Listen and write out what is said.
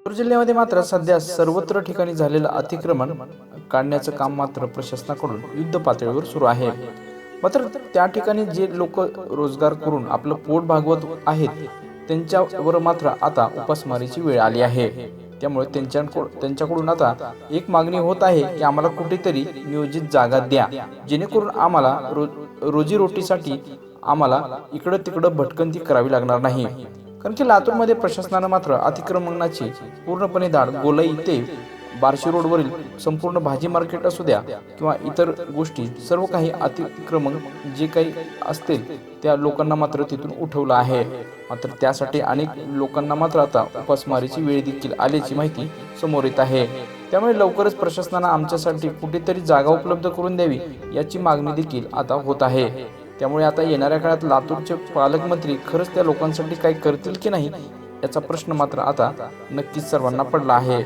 लातूर जिल्ह्यामध्ये मात्र सध्या सर्वत्र ठिकाणी झालेलं अतिक्रमण काढण्याचं काम मात्र प्रशासनाकडून युद्ध पातळीवर सुरू आहे. मात्र त्या ठिकाणी जे लोक रोजगार करून आपलं पोट भागवत आहेत त्यांच्यावर मात्र आता उपासमारीची वेळ आली आहे. त्यामुळे त्यांच्याकडून त्यांच्याकडून आता एक मागणी होत आहे की आम्हाला कुठेतरी नियोजित जागा द्या. जेणेकरून आम्हाला रो रोजीरोटीसाठी आम्हाला इकडं तिकडं भटकंती करावी लागणार नाही. कारण की लातूरमध्ये प्रशासनानं मात्र अतिक्रमणाची पूर्णपणे धाड गोलाई ते बार्शी रोडवरील संपूर्ण भाजी मार्केट असू द्या किंवा इतर गोष्टी सर्व काही अतिक्रमण जे काही असतील त्या लोकांना मात्र तिथून उठवलं आहे. मात्र त्यासाठी अनेक लोकांना मात्र आता उपासमारीची वेळ देखील आल्याची माहिती समोर येत आहे. त्यामुळे लवकरच प्रशासनानं आमच्यासाठी कुठेतरी जागा उपलब्ध करून द्यावी याची मागणी देखील आता होत आहे. त्यामुळे आता येणाऱ्या काळात लातूरचे पालकमंत्री खरंच त्या लोकांसाठी काही करतील की नाही याचा प्रश्न मात्र आता नक्कीच सर्वांना पडला आहे.